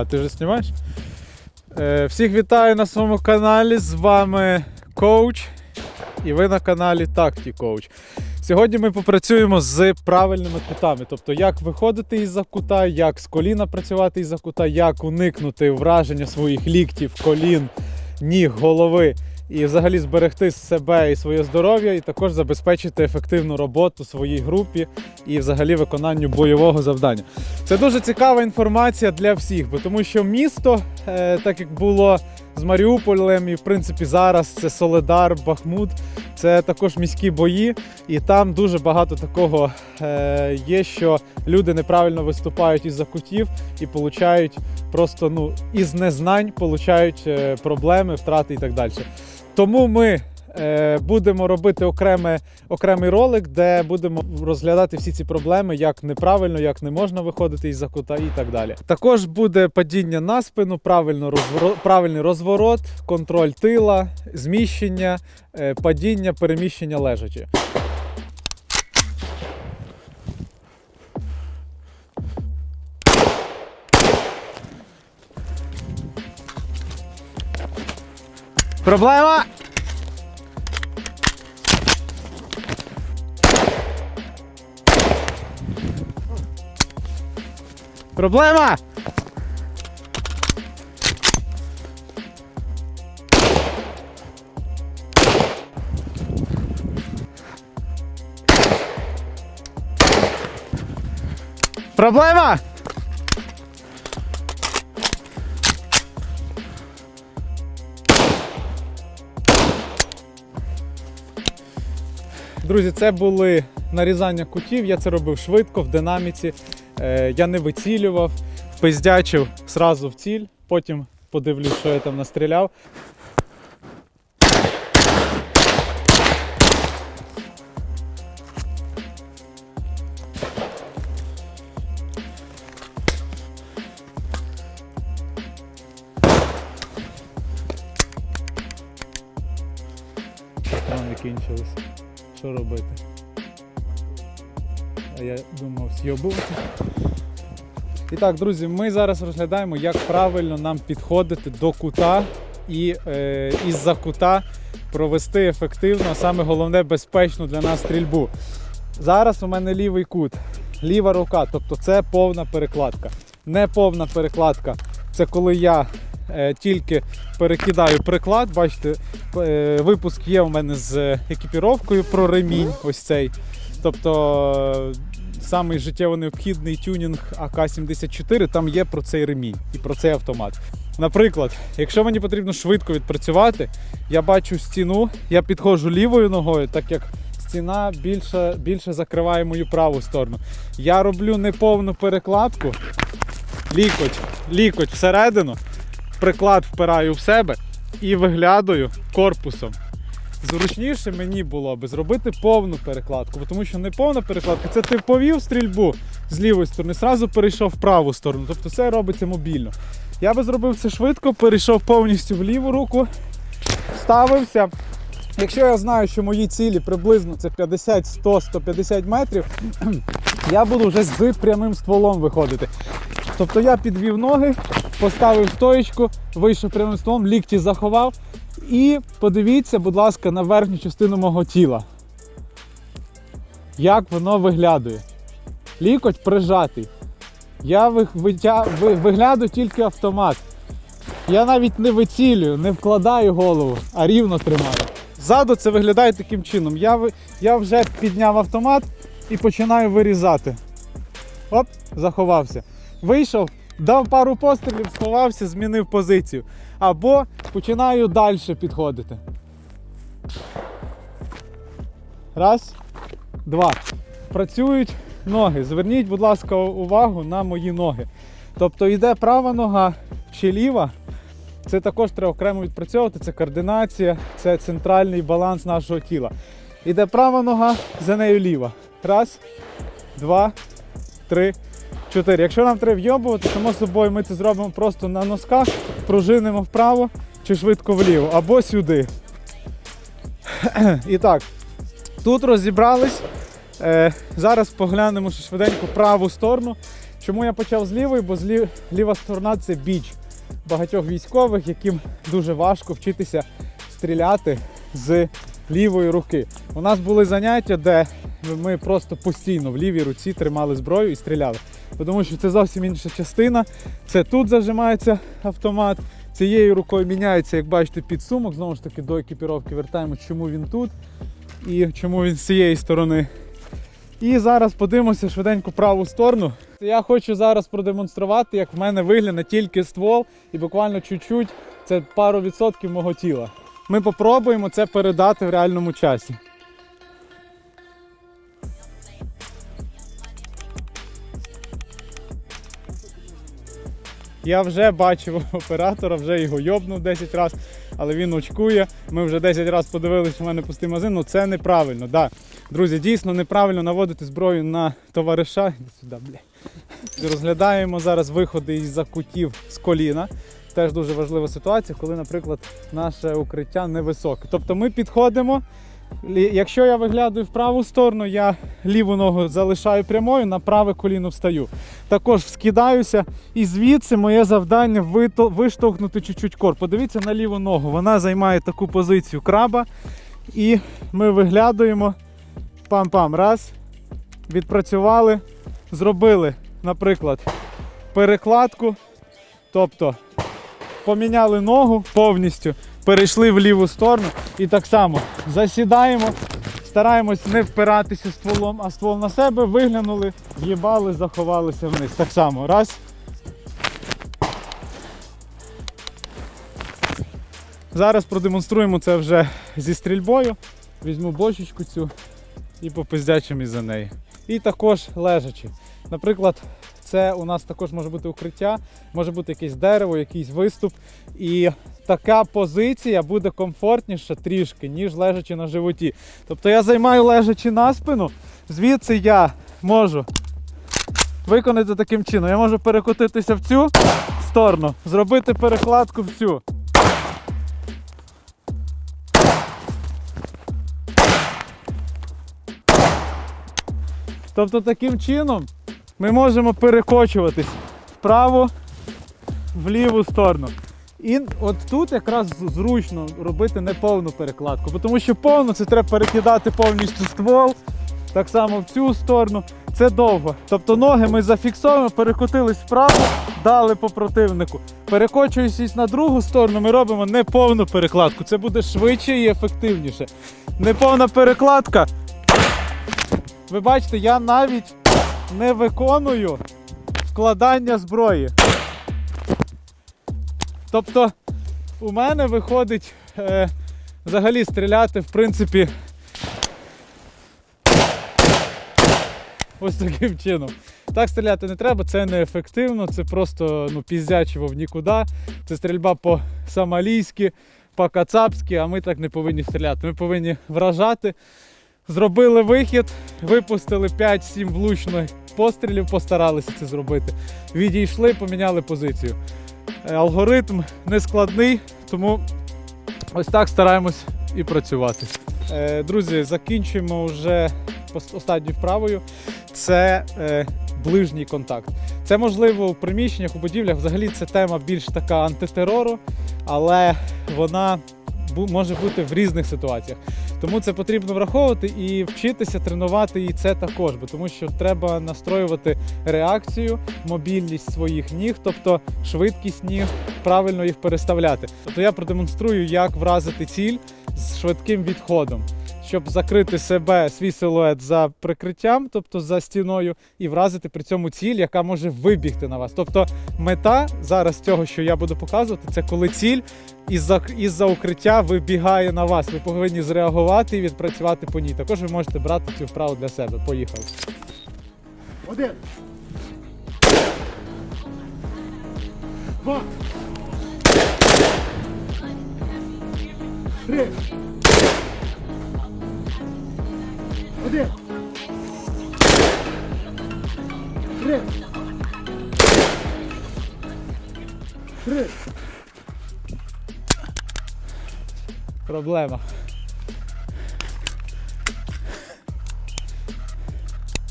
А, ти вже знімаєш? Е, всіх вітаю на своєму каналі. З вами коуч. І ви на каналі Такті Коуч. Сьогодні ми попрацюємо з правильними кутами. Тобто, як виходити із-за кута, як з коліна працювати із-за кута, як уникнути враження своїх ліктів, колін, ніг, голови. І взагалі зберегти себе і своє здоров'я, і також забезпечити ефективну роботу своїй групі і взагалі виконанню бойового завдання. Це дуже цікава інформація для всіх, бо тому що місто, е, так як було з Маріуполем, і в принципі зараз це Соледар, Бахмут, це також міські бої, і там дуже багато такого е, є, що люди неправильно виступають із-за кутів і получають просто ну із незнань получають е, проблеми, втрати і так далі. Тому ми е, будемо робити окреме, окремий ролик, де будемо розглядати всі ці проблеми, як неправильно, як не можна виходити із закута і так далі. Також буде падіння на спину, правильно розворот, правильний розворот, контроль тила, зміщення, е, падіння, переміщення лежачі. Проблема! Проблема! Проблема! Друзі, це були нарізання кутів. Я це робив швидко в динаміці. Е, я не вицілював, пиздячив сразу в ціль, потім подивлюсь, що я там настріляв. Патрони. Що робити? А я думав, з'єбувати. І так, друзі, ми зараз розглядаємо, як правильно нам підходити до кута і е, із-за кута провести ефективно, а саме головне безпечну для нас стрільбу. Зараз у мене лівий кут, ліва рука, тобто це повна перекладка. Не повна перекладка це коли я тільки перекидаю приклад. Бачите, е, випуск є у мене з екіпіровкою про ремінь. Ось цей. Тобто е, самий життєво необхідний тюнінг АК-74, там є про цей ремінь і про цей автомат. Наприклад, якщо мені потрібно швидко відпрацювати, я бачу стіну, я підходжу лівою ногою, так як стіна більше, більше закриває мою праву сторону. Я роблю неповну перекладку, лікоть, лікоть всередину, приклад впираю в себе і виглядаю корпусом. Зручніше мені було би зробити повну перекладку, тому що не повна перекладка це ти повів стрільбу з лівої сторони, зразу перейшов в праву сторону. Тобто це робиться мобільно. Я би зробив це швидко, перейшов повністю в ліву руку, ставився. Якщо я знаю, що мої цілі приблизно це 50, 100, 150 метрів, я буду вже з прямим стволом виходити. Тобто я підвів ноги, поставив стоєчку, вийшов прямим стволом, лікті заховав. І подивіться, будь ласка, на верхню частину мого тіла. Як воно виглядає. Лікоть прижатий. Я ви- витя... ви- виглядаю тільки автомат. Я навіть не вицілюю, не вкладаю голову, а рівно тримаю. Ззаду це виглядає таким чином. Я, я вже підняв автомат і починаю вирізати. Оп, заховався. Вийшов, дав пару пострілів, сховався, змінив позицію. Або починаю далі підходити. Раз, два. Працюють ноги. Зверніть, будь ласка, увагу на мої ноги. Тобто йде права нога чи ліва. Це також треба окремо відпрацьовувати. Це координація, це центральний баланс нашого тіла. Іде права нога, за нею ліва. Раз, два, три, чотири. Якщо нам треба вйобувати, само собою ми це зробимо просто на носках, пружинимо вправо чи швидко вліво, або сюди. І так, тут розібрались. Е, зараз поглянемо швиденько праву сторону. Чому я почав з лівої? Бо з лів- ліва сторона це біч багатьох військових, яким дуже важко вчитися стріляти з лівої руки. У нас були заняття, де ми просто постійно в лівій руці тримали зброю і стріляли. Тому що це зовсім інша частина. Це тут зажимається автомат. Цією рукою міняється, як бачите, підсумок. Знову ж таки, до екіпіровки вертаємось, чому він тут і чому він з цієї сторони. І зараз подивимося швиденько праву сторону. Я хочу зараз продемонструвати, як в мене вигляне тільки ствол і буквально чуть-чуть, це пару відсотків мого тіла. Ми попробуємо це передати в реальному часі. Я вже бачив оператора, вже його йобнув 10 разів, але він очкує. Ми вже 10 разів подивилися, що в мене пустий магазин. Ну це неправильно. Да. Друзі, дійсно неправильно наводити зброю на товариша. Сюди, бля. Розглядаємо зараз виходи із закутів з коліна. Теж дуже важлива ситуація, коли, наприклад, наше укриття невисоке. Тобто ми підходимо. Якщо я виглядаю в праву сторону, я ліву ногу залишаю прямою, на праве коліно встаю. Також скидаюся, і звідси моє завдання виштовхнути чуть-чуть кор. Подивіться на ліву ногу. Вона займає таку позицію краба. І ми виглядуємо. Пам-пам, раз. Відпрацювали. Зробили, наприклад, перекладку. Тобто поміняли ногу повністю, перейшли в ліву сторону і так само засідаємо, стараємось не впиратися стволом, а ствол на себе, виглянули, в'їбали, заховалися вниз. Так само. Раз. Зараз продемонструємо це вже зі стрільбою. Візьму бочечку цю і попиздячим із за неї. І також лежачи. Наприклад, це у нас також може бути укриття, може бути якесь дерево, якийсь виступ. І така позиція буде комфортніша трішки, ніж лежачи на животі. Тобто я займаю лежачи на спину, звідси я можу виконати таким чином. Я можу перекотитися в цю сторону, зробити перекладку в цю. Тобто таким чином ми можемо перекочуватись вправо, в ліву сторону. І от тут якраз зручно робити неповну перекладку, тому що повну це треба перекидати повністю ствол, так само в цю сторону. Це довго. Тобто ноги ми зафіксовуємо, перекотились вправо, дали по противнику. Перекочуючись на другу сторону, ми робимо неповну перекладку. Це буде швидше і ефективніше. Неповна перекладка. Ви бачите, я навіть не виконую вкладання зброї. Тобто у мене виходить е, взагалі стріляти, в принципі, ось таким чином. Так стріляти не треба, це неефективно, це просто ну, піздячиво в нікуди. Це стрільба по-самалійськи, по-кацапськи, а ми так не повинні стріляти. Ми повинні вражати. Зробили вихід, випустили 5-7 влучних пострілів, постаралися це зробити. Відійшли, поміняли позицію. Е, Алгоритм не складний, тому ось так стараємось і працювати. Е, Друзі, закінчуємо вже останньою вправою. Це е, ближній контакт. Це можливо у приміщеннях, у будівлях. Взагалі це тема більш така антитерору, але вона може бути в різних ситуаціях. Тому це потрібно враховувати і вчитися тренувати і це також, бо тому що треба настроювати реакцію, мобільність своїх ніг, тобто швидкість ніг, правильно їх переставляти. Тобто я продемонструю, як вразити ціль з швидким відходом, щоб закрити себе, свій силует за прикриттям, тобто за стіною, і вразити при цьому ціль, яка може вибігти на вас. Тобто мета зараз цього, що я буду показувати, це коли ціль із-за із-за укриття вибігає на вас. Ви повинні зреагувати і відпрацювати по ній. Також ви можете брати цю вправу для себе. Поїхали. Один. Два. Три. Один. Три. Три. Проблема.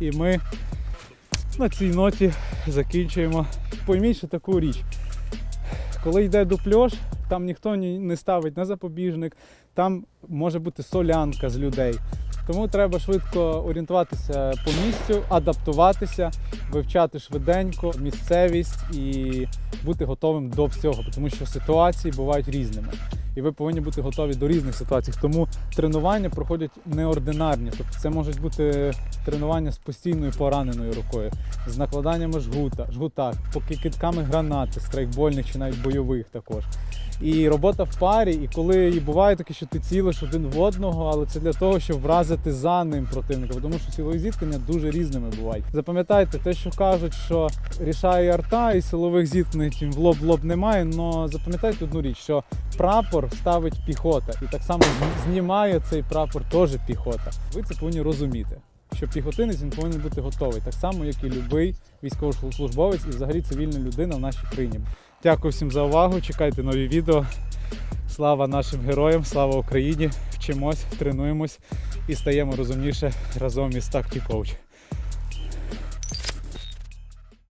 І ми на цій ноті закінчуємо. Пойміть ще таку річ. Коли йде дупльош, там ніхто не ставить на запобіжник, там може бути солянка з людей. Тому треба швидко орієнтуватися по місцю, адаптуватися, вивчати швиденько місцевість і бути готовим до всього, тому що ситуації бувають різними. І ви повинні бути готові до різних ситуацій. Тому тренування проходять неординарні. Тобто це можуть бути тренування з постійною пораненою рукою, з накладаннями жгута, жгута, поки кидками гранати, страйкбольних чи навіть бойових також. І робота в парі, і коли і буває таке, що ти цілиш один в одного, але це для того, щоб вразити за ним противника, тому що силові зіткнення дуже різними бувають. Запам'ятайте те, що кажуть, що рішає арта і силових зіткнень в лоб в лоб немає. але запам'ятайте одну річ, що прапор ставить піхота, і так само знімає цей прапор теж піхота. Ви це повинні розуміти. Що піхотинець він повинен бути готовий, так само, як і будь-який військовослужбовець і взагалі цивільна людина в нашій країні. Дякую всім за увагу. Чекайте нові відео. Слава нашим героям, слава Україні! Вчимось, тренуємось і стаємо розумніше разом із Tactic Coach.